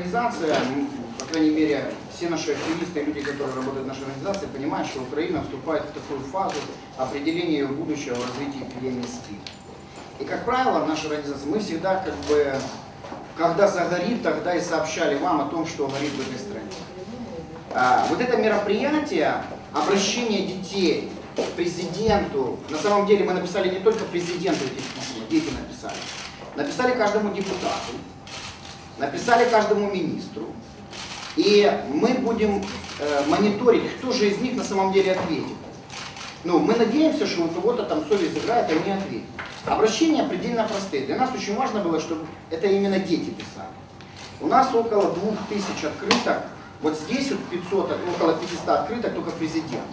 организация, по крайней мере, все наши активисты и люди, которые работают в нашей организации, понимают, что Украина вступает в такую фазу определения ее будущего в развитии эпидемии СПИД. И, как правило, в нашей организации мы всегда как бы, когда загорит, тогда и сообщали вам о том, что горит в этой стране. А, вот это мероприятие, обращение детей к президенту, на самом деле мы написали не только президенту эти письма, дети написали, написали каждому депутату, написали каждому министру, и мы будем э, мониторить, кто же из них на самом деле ответит. Ну, мы надеемся, что у кого-то там совесть играет, и они ответят. Обращения предельно простые. Для нас очень важно было, чтобы это именно дети писали. У нас около 2000 открыток, вот здесь вот 500, около 500 открыток только президент.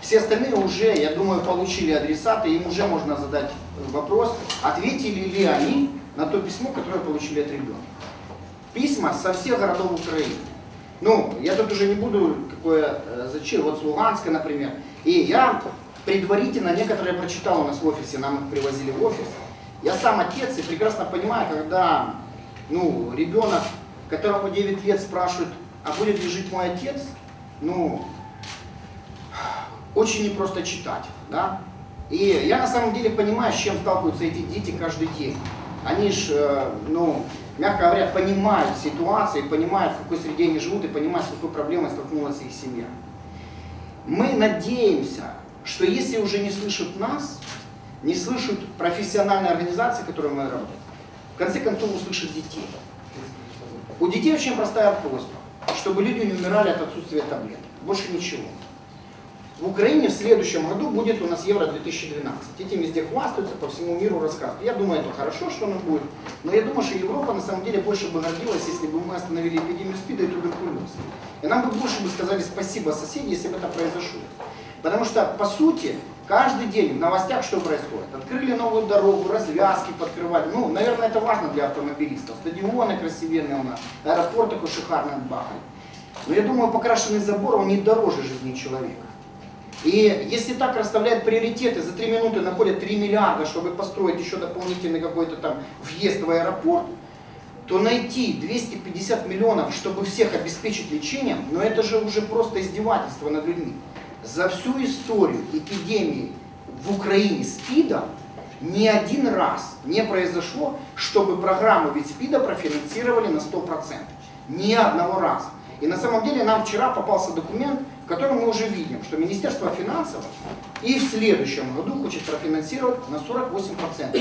Все остальные уже, я думаю, получили адресаты, им уже можно задать вопрос, ответили ли они на то письмо, которое получили от ребенка. Письма со всех городов Украины. Ну, я тут уже не буду, какое, э, зачем, вот с Луганска, например. И я предварительно некоторые прочитал у нас в офисе, нам их привозили в офис. Я сам отец и прекрасно понимаю, когда ну, ребенок, которому 9 лет спрашивает, а будет ли жить мой отец, ну, очень непросто читать, да. И я на самом деле понимаю, с чем сталкиваются эти дети каждый день. Они же, ну, мягко говоря, понимают ситуацию, понимают, в какой среде они живут и понимают, с какой проблемой столкнулась их семья. Мы надеемся, что если уже не слышат нас, не слышат профессиональные организации, которые мы работаем, в конце концов услышат детей. У детей очень простая просьба, чтобы люди не умирали от отсутствия таблеток. Больше ничего. В Украине в следующем году будет у нас Евро-2012. Этим везде хвастаются, по всему миру рассказывают. Я думаю, это хорошо, что оно будет. Но я думаю, что Европа на самом деле больше бы гордилась, если бы мы остановили эпидемию СПИДа и туберкулеза. И нам бы больше бы сказали спасибо соседи, если бы это произошло. Потому что, по сути, каждый день в новостях что происходит? Открыли новую дорогу, развязки подкрывали. Ну, наверное, это важно для автомобилистов. Стадионы красивенные у нас, аэропорт такой шикарный отбахали. Но я думаю, покрашенный забор, он не дороже жизни человека. И если так расставляют приоритеты, за 3 минуты находят 3 миллиарда, чтобы построить еще дополнительный какой-то там въезд в аэропорт, то найти 250 миллионов, чтобы всех обеспечить лечением, но это же уже просто издевательство над людьми. За всю историю эпидемии в Украине СПИДа ни один раз не произошло, чтобы программу ведь СПИДа профинансировали на 100%. Ни одного раза. И на самом деле нам вчера попался документ, котором мы уже видим, что Министерство финансов и в следующем году хочет профинансировать на 48%.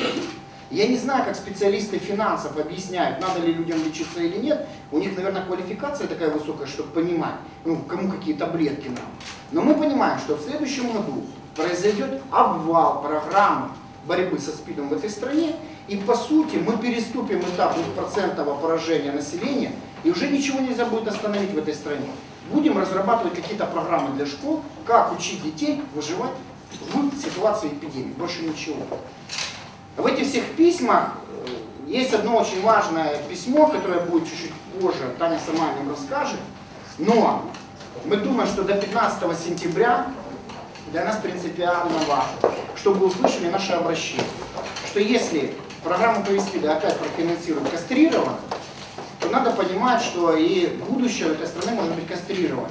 Я не знаю, как специалисты финансов объясняют, надо ли людям лечиться или нет. У них, наверное, квалификация такая высокая, чтобы понимать, ну, кому какие таблетки нам. Но мы понимаем, что в следующем году произойдет обвал программы борьбы со СПИДом в этой стране, и по сути мы переступим этап двухпроцентного поражения населения, и уже ничего нельзя будет остановить в этой стране. Будем разрабатывать какие-то программы для школ, как учить детей выживать в ситуации эпидемии. Больше ничего. В этих всех письмах э, есть одно очень важное письмо, которое будет чуть-чуть позже, Таня сама о нем расскажет. Но мы думаем, что до 15 сентября для нас принципиально важно, чтобы услышали наше обращение. Что если программу ПВСПИДа опять профинансируют кастрированно, то надо понимать, что и будущее этой страны может быть кастрировано.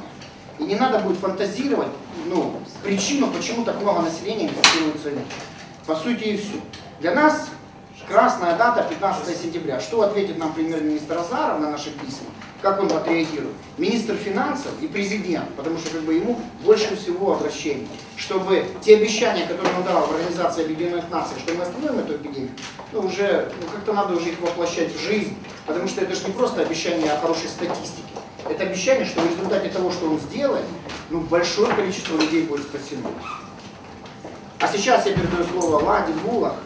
И не надо будет фантазировать ну, причину, почему так много населения инфицируется ВИЧ. По сути и все. Для нас красная дата 15 сентября. Что ответит нам премьер-министр Азаров на наши письма? Как он отреагирует? Министр финансов и президент, потому что как бы ему больше всего обращений, чтобы те обещания, которые он дал в Организации Объединенных Наций, что мы остановим эту эпидемию, ну уже ну, как-то надо уже их воплощать в жизнь, потому что это же не просто обещание о хорошей статистике, это обещание, что в результате того, что он сделает, ну, большое количество людей будет спасено. А сейчас я передаю слово Ладе Булах.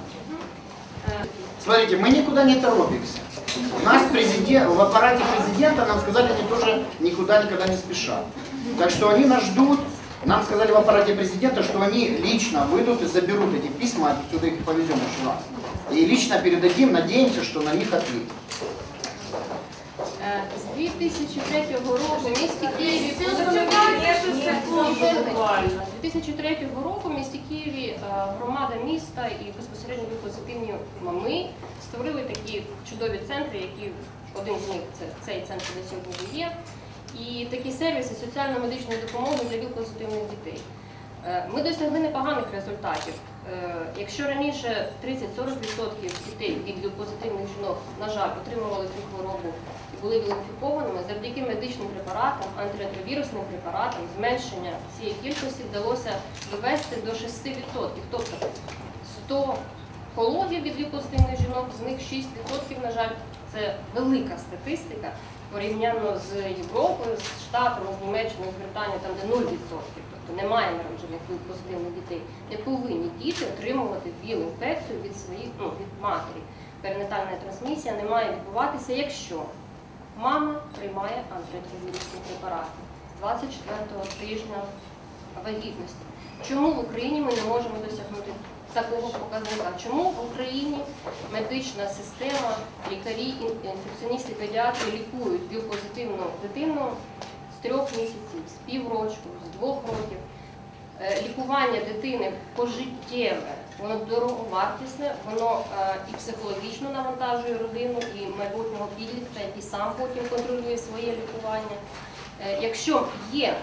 Смотрите, мы никуда не торопимся. У нас президент, в аппарате президента нам сказали, они тоже никуда никогда не спешат. Так что они нас ждут. Нам сказали в аппарате президента, что они лично выйдут и заберут эти письма, отсюда их повезем еще раз. И лично передадим, надеемся, что на них ответят. Е, З 2003 року в місті Києві з 2003 року в місті Києві е, громада міста і безпосередньо ви позитивні мами створили такі чудові центри, які Один з них це цей центр, де сьогодні є. І такі сервіси соціально-медичної допомоги для віл-позитивних дітей. Е, Ми досягли непоганих результатів. Якщо раніше 30-40% дітей від віл-позитивних жінок, на жаль, отримували цю хворобу були віл-інфікованими, завдяки медичним препаратам, антиретровірусним препаратам, зменшення цієї кількості вдалося довести до 6%. Тобто 100 пологів від віл-позитивних жінок, з них 6%, на жаль, це велика статистика порівняно з Європою, з Штатами, з Німеччиною, з Британією, там де 0%. Тобто немає народжених віл-позитивних дітей. Не повинні діти отримувати віл-інфекцію від своїх ну, від матері. Перинатальна трансмісія не має відбуватися, якщо мама приймає антиретровірусні препарати з 24-го тижня вагітності. Чому в Україні ми не можемо досягнути такого показника? Чому в Україні медична система, лікарі, ін- інфекціоністи, педіатри лікують віл-позитивну дитину з трьох місяців, з піврочку, з двох років? Е, Лікування дитини пожиттєве, воно дороговартісне, воно е, і психологічно навантажує родину, і майбутнього підлітка, який сам потім контролює своє лікування. Е, Якщо є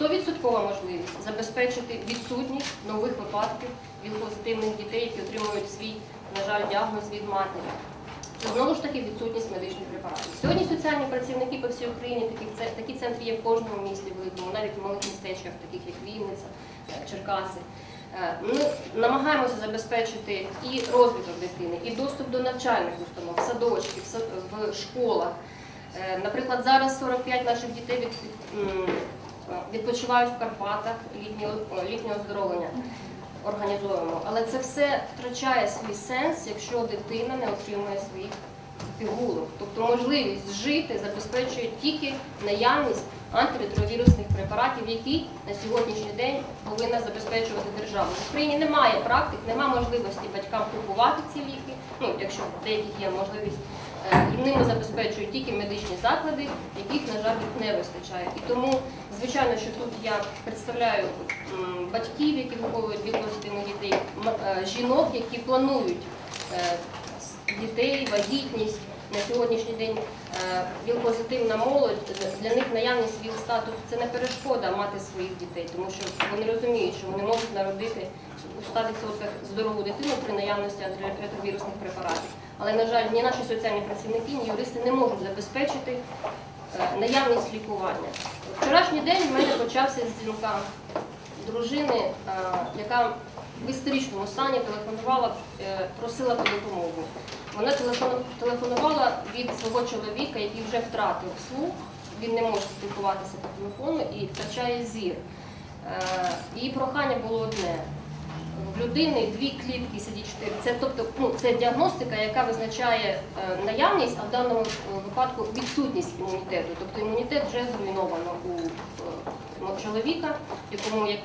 100% можливість забезпечити відсутність нових випадків віл-позитивних дітей, які отримують свій, на жаль, діагноз від матері. Це знову ж таки відсутність медичних препаратів. Сьогодні соціальні працівники по всій Україні, такі, такі центри є в кожному місті великому, навіть в малих містечках, таких як Вінниця, е, Черкаси. Е, Ми намагаємося забезпечити і розвиток дитини, і доступ до навчальних установ, садочків, сад- в школах. Е, Наприклад, зараз 45 наших дітей відпочивають в Карпатах літнього оздоровлення організовуємо. Але це все втрачає свій сенс, якщо дитина не отримує своїх пігулок. Тобто можливість жити забезпечує тільки наявність антиретровірусних препаратів, які на сьогоднішній день повинна забезпечувати держава. В Україні немає практик, немає можливості батькам купувати ці ліки, ну якщо в деяких є можливість. Е, І ними забезпечують тільки медичні заклади, яких, на жаль, не вистачає. І тому, звичайно, що тут я представляю батьків, які виховують віл-позитивних дітей, е, жінок, які планують е, дітей, вагітність. На сьогоднішній день е, віл-позитивна молодь, для них наявність віл-статусу це не перешкода мати своїх дітей, тому що вони розуміють, що вони можуть народити у 100% здорову дитину при наявності антиретровірусних препаратів. Але, на жаль, ні наші соціальні працівники, ні юристи не можуть забезпечити е, наявність лікування. Вчорашній день в мене почався з дзвінка дружини, е, яка в історичному стані телефонувала, е, просила про допомогу. Вона телефонувала від свого чоловіка, який вже втратив слух, він не може спілкуватися по телефону і втрачає зір. Її прохання було одне. В людини дві клітки CD4. Це тобто ну, це діагностика, яка визначає е, наявність, а в даному е, випадку відсутність імунітету. Тобто імунітет вже зруйновано у е, мого чоловіка, якому як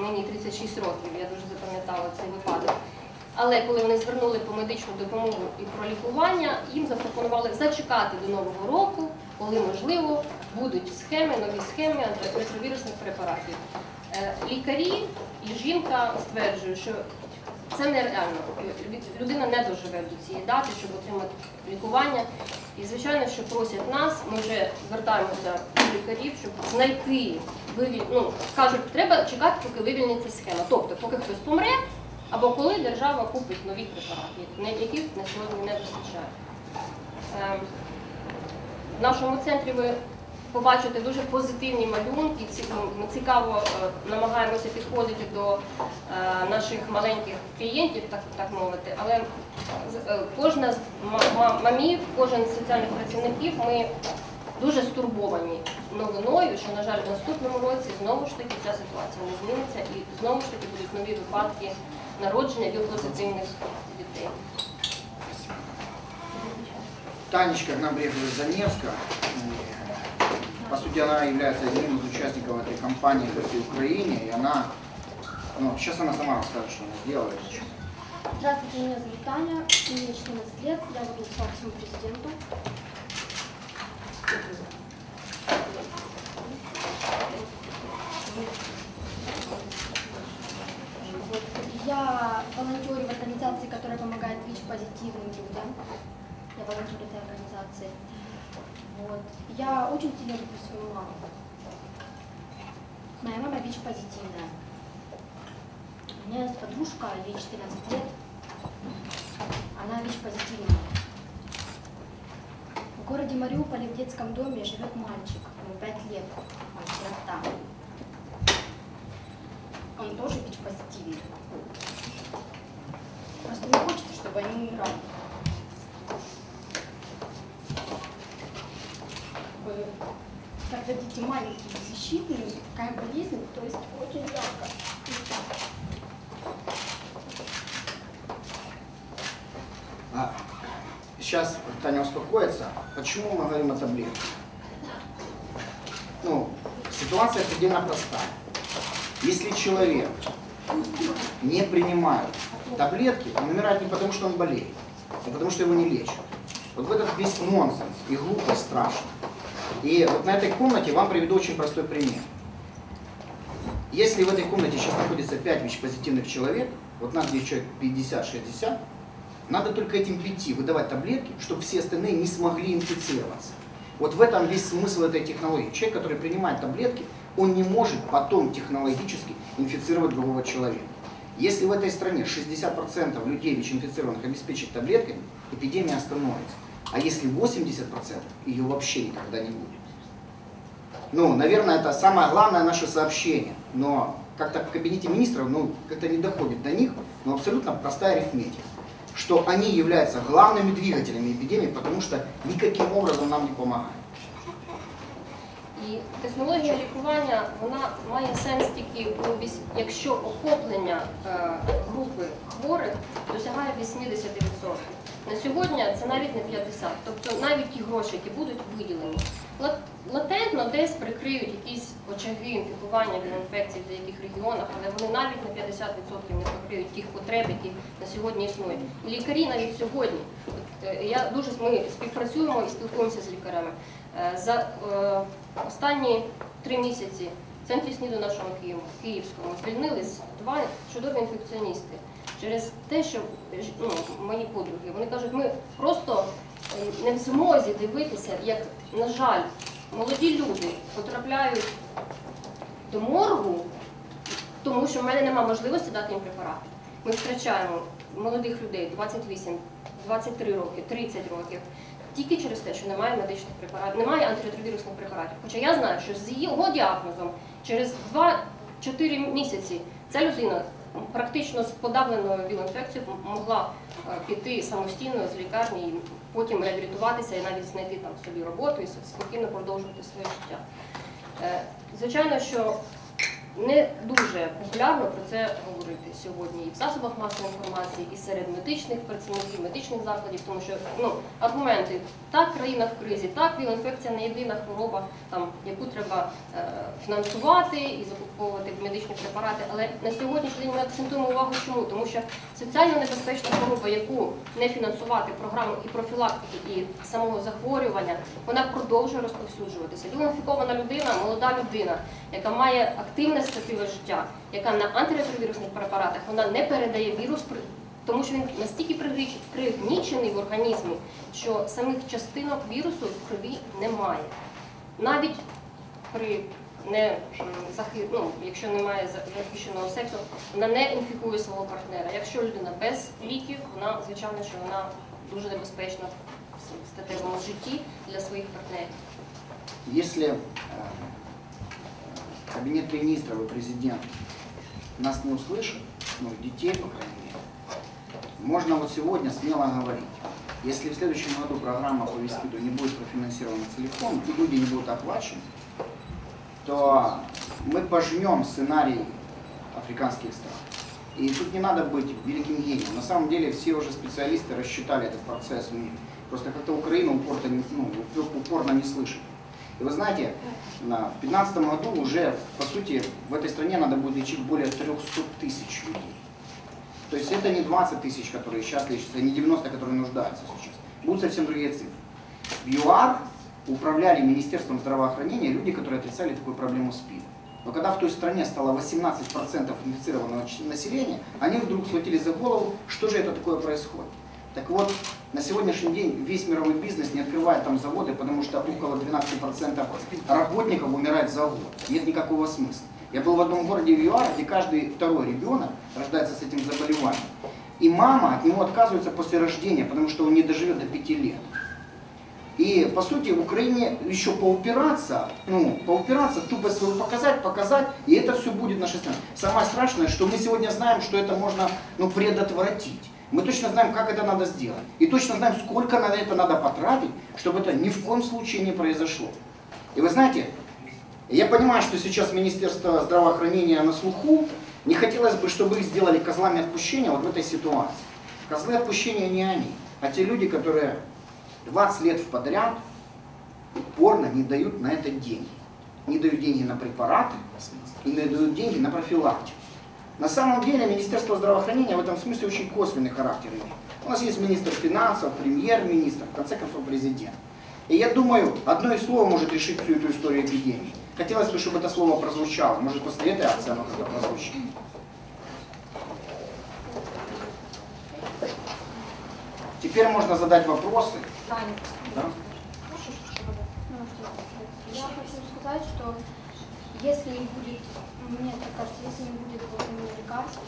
мені 36 років, я дуже запам'ятала цей випадок. Але коли вони звернули по медичну допомогу і про лікування, їм запропонували зачекати до нового року, коли можливо будуть схеми, нові схеми антиретровірусних препаратів. Е, Лікарі і жінка стверджують, що це нереально. Людина не доживе до цієї дати, щоб отримати лікування. І звичайно, що просять нас, ми вже звертаємося до лікарів, щоб знайти вивіль... ну, кажуть, треба чекати, поки вивільниться схема. Тобто, поки хтось помре, або коли держава купить нові препарати, яких на сьогодні не вистачає. Ем, В нашому центрі ви побачите дуже позитивні малюнки. ну, Ми цікаво е, намагаємося підходити до е, наших маленьких клієнтів, так, так мовити. Але е, кожна з ма- ма- мамів, кожен з соціальних працівників ми дуже стурбовані новиною, що, на жаль, в наступному році знову ж таки ця ситуація не зміниться і знову ж таки будуть нові випадки народження віл-позитивних дітей. Танечка к По сути, она является одним из участников этой кампании по всей Украине. И она, ну, сейчас она сама расскажет, что она зачем. Здравствуйте, меня зовут Таня, мне 14 лет, я буду президенту. Вот. Я волонтерю в организации, которая помогает ВИЧ-позитивным людям. я волонтер этой организации. Вот. Я очень сильно люблю свою маму. Моя мама ВИЧ-позитивная. У меня есть подружка, ей 14 лет. Она ВИЧ-позитивная. В городе Мариуполе в детском доме живет мальчик, ему 5 лет, он сирота. Он тоже ВИЧ-позитивный. Просто не хочется, чтобы они умирали. Как бы, Когда дети маленькие, беззащитные, такая болезнь, то есть очень жалко. А, сейчас Таня успокоится. Почему мы говорим о таблетках? Ну, ситуация предельно простая. Если человек не принимает таблетки, он умирает не потому, что он болеет, а потому, что его не лечат. Вот в этот весь нонсенс и глупость страшно. И вот на этой комнате вам приведу очень простой пример. Если в этой комнате сейчас находится 5 ВИЧ-позитивных человек, вот нас здесь человек 50-60, надо только этим пяти выдавать таблетки, чтобы все остальные не смогли инфицироваться. Вот в этом весь смысл этой технологии. Человек, который принимает таблетки, он не может потом технологически инфицировать другого человека. Если в этой стране 60% людей ВИЧ-инфицированных обеспечить таблетками, эпидемия остановится. А если 80%, ее вообще никогда не будет. Ну, наверное, это самое главное наше сообщение. Но как-то в кабинете министров, ну, как-то не доходит до них, но абсолютно простая арифметика. Что они являются главными двигателями эпидемии, потому что никаким образом нам не помогают. І технологія лікування вона має сенс тільки у віс- якщо охоплення е, групи хворих досягає 80%. На сьогодні це навіть не 50%. Тобто навіть ті гроші, які будуть виділені, латентно десь прикриють якісь очаги інфікування від інфекцій в деяких регіонах, але вони навіть на 50% не покриють тих потреб, які на сьогодні існують. Лікарі навіть сьогодні, е, я дуже ми співпрацюємо і спілкуємося з лікарями. Е, За е, останні три місяці в центрі СНІДу нашого Києва, Київському звільнились два чудові інфекціоністи через те, що ну, мої подруги, вони кажуть, ми просто е, не в змозі дивитися, як, на жаль, молоді люди потрапляють до моргу, тому що в мене немає можливості дати їм препарати. Ми втрачаємо молодих людей 28, 23 роки, 30 років. Тільки через те, що немає медичних препаратів, немає антиретровірусних препаратів. Хоча я знаю, що з його діагнозом через 2-4 місяці ця людина практично з подавленою віл-інфекцією могла е, піти самостійно з лікарні і потім реабілітуватися і навіть знайти там собі роботу і спокійно продовжувати своє життя. Е, Звичайно, що не дуже популярно про це говорити сьогодні і в засобах масової інформації, і серед медичних працівників, медичних закладів, тому що ну аргументи так, країна в кризі, так, віл-інфекція не єдина хвороба, там яку треба е, фінансувати і закуповувати медичні препарати. Але на сьогоднішній день ми акцентуємо увагу, чому тому, що соціально небезпечна хвороба, яку не фінансувати програму і профілактики, і самого захворювання, вона продовжує розповсюджуватися. Віл-інфікована людина, молода людина, яка має активне стативе життя, яка на антиретровірусних препаратах вона не передає вірус, тому що він настільки пригнічений в організмі, що самих частинок вірусу в крові немає. Навіть при не захи- ну, якщо немає захищеного сексу, вона не інфікує свого партнера. Якщо людина без ліків, вона звичайно, що вона дуже небезпечна в статевому житті для своїх партнерів. Если э, кабинет министров и президент нас не услышат, ну, детей, по крайней мере, можно вот сегодня смело говорить, если в следующем году программа по ВИСПИДу не будет профинансирована целиком, и люди не будут охвачены, то мы пожнем сценарий африканских стран. И тут не надо быть великим гением. На самом деле все уже специалисты рассчитали этот процесс в мире. Просто как-то Украина упорно, ну, упорно не слышит. И вы знаете, на- в 2015 году уже, по сути, в этой стране надо будет лечить более 300 тысяч людей. То есть это не 20 тысяч, которые сейчас лечатся, не 90, которые нуждаются сейчас. Будут совсем другие цифры. В ЮАР управляли Министерством здравоохранения люди, которые отрицали такую проблему СПИД. Но когда в той стране стало 18% инфицированного населения, они вдруг схватились за голову, что же это такое происходит. Так вот, на сегодняшний день весь мировой бизнес не открывает там заводы, потому что около 12% работников умирает за год. Нет никакого смысла. Я был в одном городе в ЮАР, где каждый второй ребенок рождается с этим заболеванием. И мама от него отказывается после рождения, потому что он не доживет до 5 лет. И, по сути, в Украине еще поупираться, ну, поупираться, тупо свою показать, показать, и это все будет нашей стране. Самое страшное, что мы сегодня знаем, что это можно, ну, предотвратить. Мы точно знаем, как это надо сделать. И точно знаем, сколько на это надо потратить, чтобы это ни в коем случае не произошло. И вы знаете, я понимаю, что сейчас Министерство здравоохранения на слуху. Не хотелось бы, чтобы их сделали козлами отпущения вот в этой ситуации. Козлы отпущения не они, а те люди, которые 20 лет в подряд упорно не дают на это деньги. Не дают деньги на препараты и не дают деньги на профилактику. На самом деле Министерство здравоохранения в этом смысле очень косвенный характер имеет. У нас есть министр финансов, премьер-министр, в конце концов президент. И я думаю, одно из слов может решить всю эту историю эпидемии. Хотелось бы, чтобы это слово прозвучало. Может, после этой акции оно как-то прозвучит. Теперь можно задать вопросы. Да? я хочу сказать, что если не будет, мне так кажется, если не будет вот именно лекарств,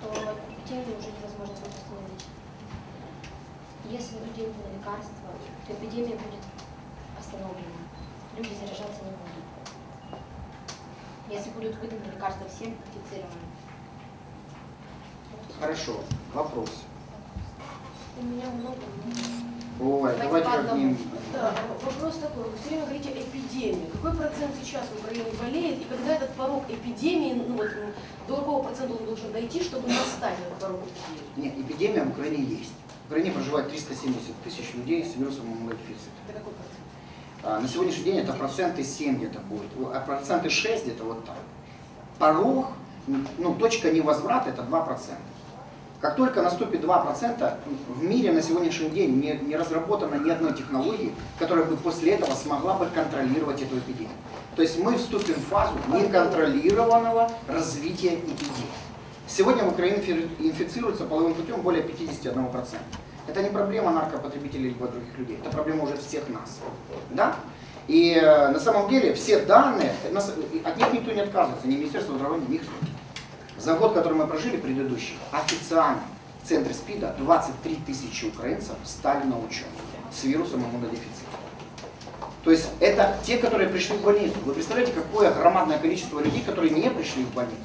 то эпидемию уже невозможно будет остановить. Если людей на лекарства, то эпидемия будет остановлена. Люди заражаться не будут. Если будут выданы лекарства всем инфицированным. Хорошо. Вопрос. У меня много. Ой, Давайте по одному. Да, вопрос такой. Вы все время говорите эпидемия. Какой процент сейчас в Украине болеет? И когда этот порог эпидемии, ну вот, до какого процента он должен дойти, чтобы настать этот порог эпидемии? Нет, эпидемия в Украине есть. В Украине проживает 370 тысяч людей с вирусом иммунодефицита. Это какой процент? А, На сегодняшний день это проценты 7 где-то будет, а проценты 6 где-то вот так. Порог, ну, точка невозврата это 2%. Как только наступит 2%, в мире на сегодняшний день не, не разработана ни одной технологии, которая бы после этого смогла бы контролировать эту эпидемию. То есть мы вступим в фазу неконтролированного развития эпидемии. Сегодня в Украине инфи- инфицируется половым путем более 51%. Это не проблема наркопотребителей либо других людей, это проблема уже всех нас. Да? И э, на самом деле все данные, от них никто не отказывается, ни Министерство здравоохранения, никто. За год, который мы прожили, предыдущий, официально в центре СПИДа 23 тысячи украинцев стали на учет с вирусом иммунодефицита. То есть это те, которые пришли в больницу. Вы представляете, какое громадное количество людей, которые не пришли в больницу.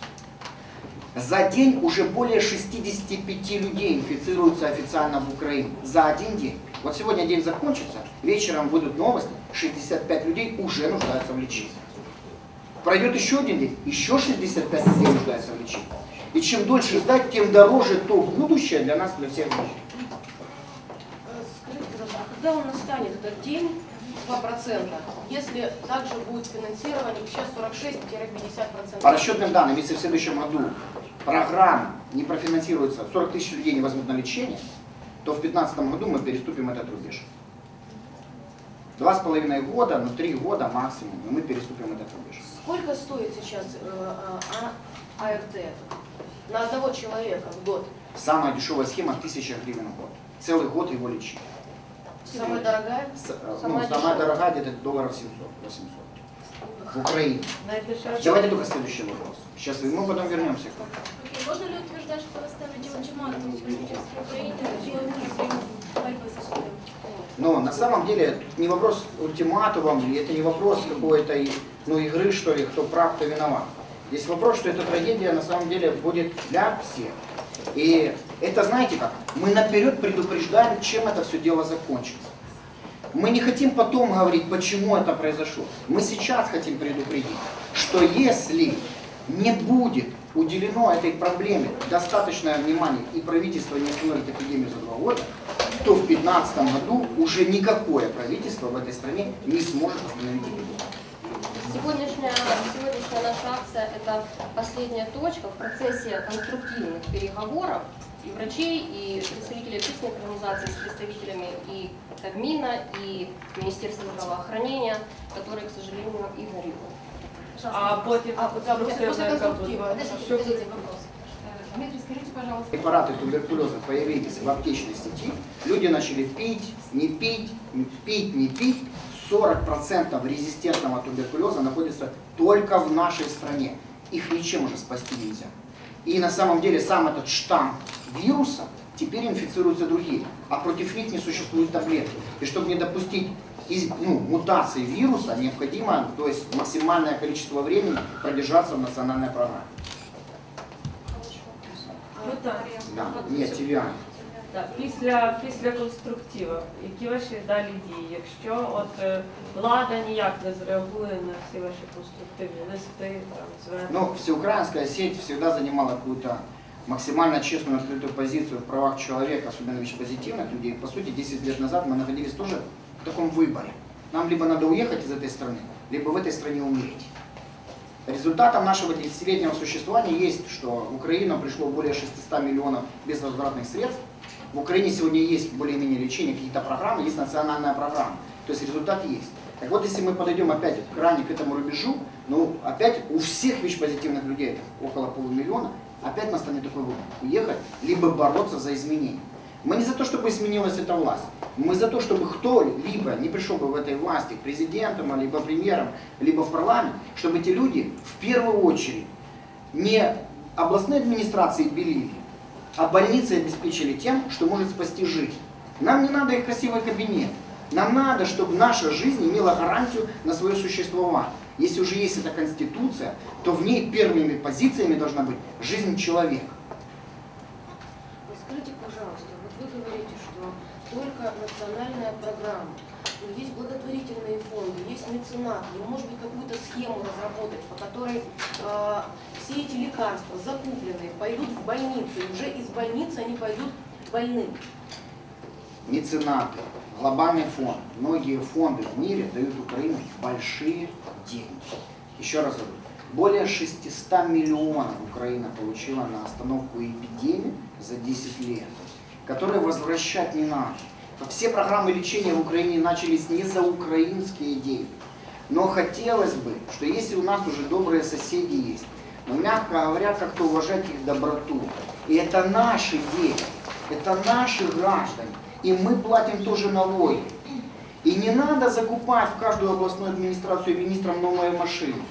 За день уже более 65 людей инфицируются официально в Украине. За один день. Вот сегодня день закончится, вечером выйдут новости, 65 людей уже нуждаются в лечении. Пройдет еще один день, еще 65 людей нуждаются в лечении. И чем дольше ждать, тем дороже то будущее для нас, для всех людей. Скажите, пожалуйста, а когда он настанет этот день 2%, если также будет финансирование, сейчас 46-50%? По расчетным данным, если в следующем году программа не профинансируется, 40 тысяч людей не возьмут на лечение, то в 2015 году мы переступим этот рубеж. Два с половиной года, ну три года максимум, и мы переступим этот рубеж. Сколько стоит сейчас э, а- а- АРТ на одного человека в год? Самая дешевая схема 1000 гривен в год. Целый год его лечить. Самая дорогая? С- э, ну, Самая самая дешевая. дорогая где-то долларов 700-800. В Украине. Давайте только следующий вопрос. Сейчас мы потом вернемся к вам. Окей, можно ли утверждать, что вы ставите ультиматум правительству Украины для борьбы со СПИДом? Но на самом деле не вопрос ультиматума, и это не вопрос какой-то ну, игры, что ли, кто прав, кто виноват. Здесь вопрос, что эта трагедия на самом деле будет для всех. И это, знаете как, мы наперед предупреждаем, чем это все дело закончится. Мы не хотим потом говорить, почему это произошло. Мы сейчас хотим предупредить, что если не будет уделено этой проблеме достаточное внимание и правительство не остановит эпидемию за два года, то в 2015 году уже никакое правительство в этой стране не сможет остановить. Сегодняшняя, сегодняшняя наша акция – это последняя точка в процессе конструктивных переговоров и врачей, и представителей общественных организаций с представителями и Кабмина, и Министерства здравоохранения, которые, к сожалению, игнорируют. А, потом, а, после после конструктива. Подождите, подождите, вопрос. Дмитрий, скажите, пожалуйста. препараты туберкулеза появились в аптечной сети, люди начали пить, не пить, пить, не пить. 40% резистентного туберкулеза находится только в нашей стране. Их ничем уже спасти нельзя. И на самом деле сам этот штамм вируса теперь инфицируются другие, а против них не существует таблетки. И чтобы не допустить из, ну, мутации вируса, необходимо то есть, максимальное количество времени продержаться в национальной программе. Ну так. Да, нет, TVI. Так, після, після конструктива, які ваші далі дії? Якщо от е, влада ніяк не зреагує на всі ваші конструктивні листи, там, звернення. Но всеукраинская сеть всегда занимала какую-то максимально честную, открытую позицию в правах человека, особенно позитивных людей. По сути, 10 лет назад мы находились тоже в таком выборе. Нам либо надо уехать из этой страны, либо в этой стране умереть. Результатом нашего 10-летнего существования есть, что в Украину пришло более 600 миллионов безвозвратных средств. В Украине сегодня есть более-менее лечение, какие-то программы, есть национальная программа. То есть результат есть. Так вот, если мы подойдем опять к ранее к этому рубежу, ну, опять у всех ВИЧ-позитивных людей, около полумиллиона, опять настанет такой выбор. Уехать, либо бороться за изменения. Мы не за то, чтобы изменилась эта власть. Мы за то, чтобы кто-либо не пришел бы в этой власти к президентам, либо премьерам, либо в парламент, чтобы эти люди в первую очередь не областной администрации белили, а больницы обеспечили тем, что может спасти жизнь. Нам не надо их красивый кабинет. Нам надо, чтобы наша жизнь имела гарантию на свое существование. Если уже есть эта конституция, то в ней первыми позициями должна быть жизнь человека. Скажите, пожалуйста, вот вы говорите, что только национальная программа, но есть благотворительные фонды, есть меценаты, ну, может быть, какую-то схему разработать, по которой э, все эти лекарства закупленные пойдут в больницу, и уже из больницы они пойдут больным. Меценаты, глобальный фонд, многие фонды в мире дают Украине большие деньги. Еще раз говорю, более 600 миллионов Украина получила на остановку эпидемии за 10 лет, которые возвращать не надо. Все программы лечения в Украине начались не за украинские деньги. Но хотелось бы, что если у нас уже добрые соседи есть, но, мягко говоря, как-то уважать их доброту. И это наши дети, это наши граждане, и мы платим тоже налоги. И не надо закупать в каждую областную администрацию министрам новые машины.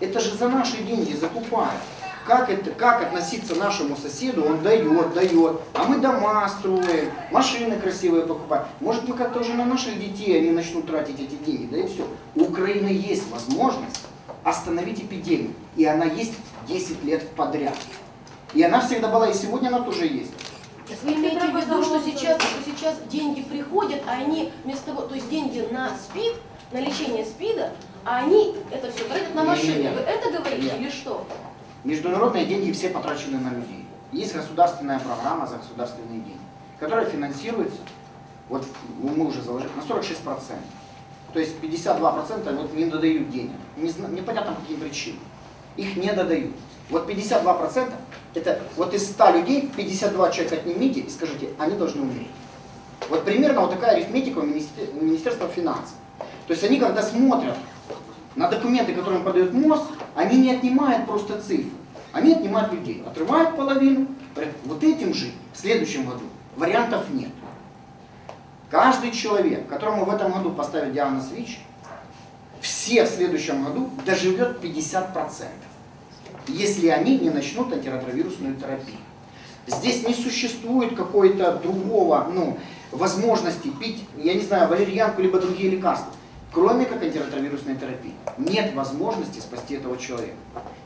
Это же за наши деньги закупают. Как, это, как относиться нашему соседу? Он дает, дает. А мы дома строим, машины красивые покупаем. Может мы как-то уже на наших детей они начнут тратить эти деньги. Да и все. У Украины есть возможность остановить эпидемию. И она есть 10 лет подряд. И она всегда была, и сегодня она тоже есть. Вы имеете в виду, что сейчас, что сейчас деньги приходят, а они вместо того, то есть деньги на СПИД, на лечение СПИДа, а они это все тратят на машины. Вы это говорите Нет. или что? Международные деньги все потрачены на людей. Есть государственная программа за государственные деньги, которая финансируется, вот мы уже заложили, на 46%. То есть 52% вот не додают денег. Непонятно по каким причинам. Их не додают. Вот 52% это вот из 100 людей 52 человека отнимите и скажите, они должны умереть. Вот примерно вот такая арифметика у Министерства финансов. То есть они когда смотрят на документы, которые им подает МОЗ, они не отнимают просто цифры. Они отнимают людей. Отрывают половину, вот этим же в следующем году вариантов нет. Каждый человек, которому в этом году поставят диагноз ВИЧ, все в следующем году доживет 50%, если они не начнут антиретровирусную терапию. Здесь не существует какой-то другого, ну, возможности пить, я не знаю, валерьянку, либо другие лекарства, кроме как антиретровирусной терапии. Нет возможности спасти этого человека.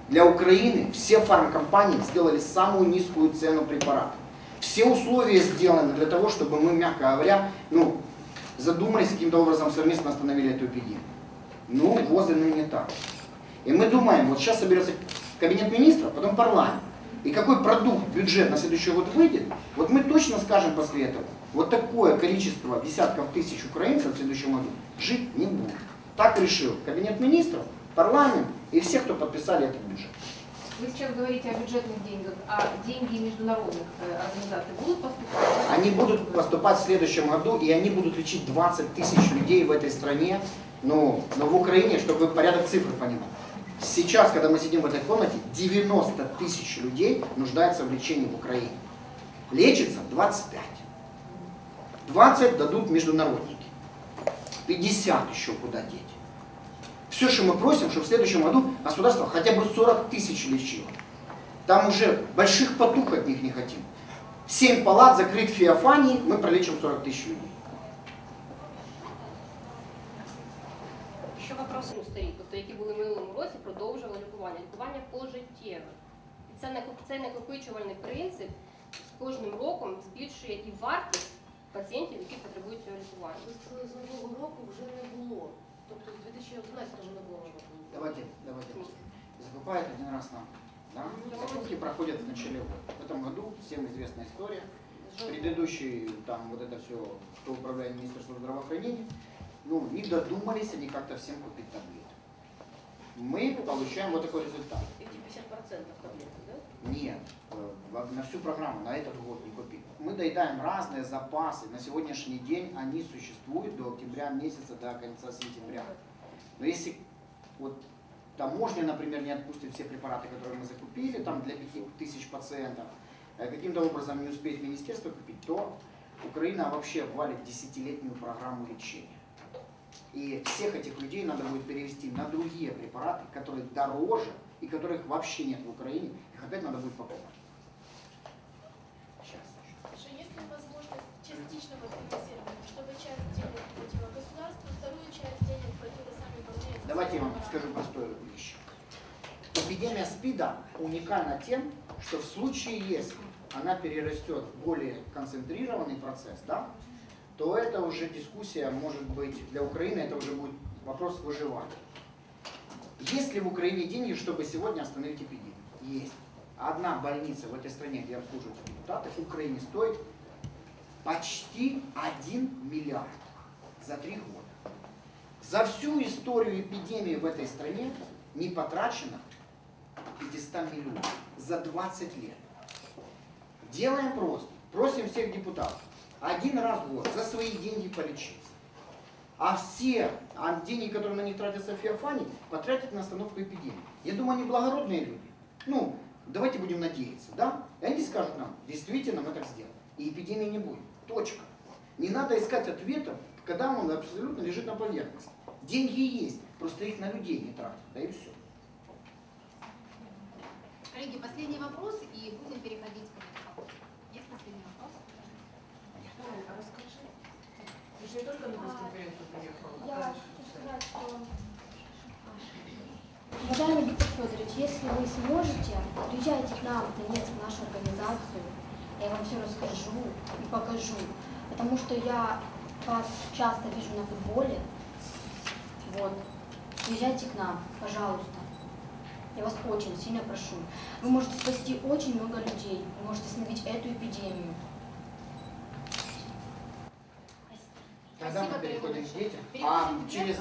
Для Украины все фармкомпании сделали самую низкую цену препарата. Все условия сделаны для того, чтобы мы, мягко говоря, ну, задумались каким-то образом совместно остановили эту эпидемию. Ну, возле ныне так. И мы думаем, вот сейчас соберется кабинет министров, потом парламент. И какой продукт, бюджет на следующий год выйдет, вот мы точно скажем после этого, вот такое количество десятков тысяч украинцев в следующем году жить не будет. Так решил кабинет министров, парламент и все, кто подписали этот бюджет. Вы сейчас говорите о бюджетных деньгах, а деньги международных э, организаций будут поступать? Они будут поступать в следующем году, и они будут лечить 20 тысяч людей в этой стране, ну, но в Украине, чтобы порядок цифр понимали. Сейчас, когда мы сидим в этой комнате, 90 тысяч людей нуждаются в лечении в Украине. Лечится 25. 20 дадут международники. 50 еще куда деть. Все, что мы просим, чтобы в следующем году государство хотя бы 40 тысяч лечило. Там уже больших потух от них не хотим. 7 палат закрыть в Феофании, мы пролечим 40 тысяч людей. Ще вопрос ну, старі, тобто які були в минулому році, продовжували лікування. Лікування пожиттєве. І це накоп- цей накопичувальний принцип з кожним роком збільшує і вартість пацієнтів, які потребують цього лікування. Ви сказали, з нового року вже не було. Тобто з 2011 нового року. не було. Давайте, давайте. Закупают один раз нам. Да? Закупки проходят в начале года. В этом году всем известна история. Предыдущий, там, вот это все, кто управляет Министерством здравоохранения, ну, не додумались они как-то всем купить таблетки. Мы получаем вот такой результат. Эти 50% таблеток, да? Нет, э, на всю программу, на этот год не купить. Мы доедаем разные запасы. На сегодняшний день они существуют до октября месяца, до конца сентября. Но если вот таможня, например, не отпустит все препараты, которые мы закупили там для 5000 пациентов, э, каким-то образом не успеет министерство купить, то Украина вообще обвалит десятилетнюю программу лечения. И всех этих людей надо будет перевести на другие препараты, которые дороже и которых вообще нет в Украине. Их опять надо будет покупать. Сейчас. Что если возможность частичного финансирования, чтобы часть денег платила государство, вторую часть денег платила сами больные? Давайте я вам скажу простую вещь. Эпидемия СПИДа уникальна тем, что в случае, если она перерастет в более концентрированный процесс, да, то это уже дискуссия может быть для Украины, это уже будет вопрос выживания. Есть ли в Украине деньги, чтобы сегодня остановить эпидемию? Есть. Одна больница в этой стране, где обслуживаются депутаты, в Украине стоит почти 1 миллиард за три года. За всю историю эпидемии в этой стране не потрачено 500 миллионов за 20 лет. Делаем просто. Просим всех депутатов один раз в год за свои деньги полечиться. А все а деньги, которые на них тратятся в Феофане, потратят на остановку эпидемии. Я думаю, они благородные люди. Ну, давайте будем надеяться, да? И они скажут нам, действительно, мы так сделаем. И эпидемии не будет. Точка. Не надо искать ответов, когда он абсолютно лежит на поверхности. Деньги есть, просто их на людей не тратят. Да и все. Коллеги, последний вопрос и будем переходить к вопросу. Есть последний вопрос? Ты же не только на пресс-конференцию приехала. Я хочу сказать, что... Уважаемый Виктор Федорович, если вы сможете, приезжайте к нам, в Донецк, в нашу организацию. Я вам все расскажу и покажу. Потому что я вас часто вижу на футболе. Вот. Приезжайте к нам, пожалуйста. Я вас очень сильно прошу. Вы можете спасти очень много людей. Вы можете остановить эту эпидемию. Тогда мы переходим к детям. А через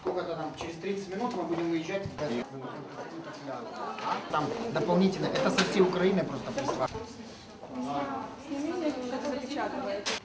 сколько-то там, через 30 минут мы будем уезжать. Там дополнительно, это со всей Украины просто прислали. Снимите, как запечатываете.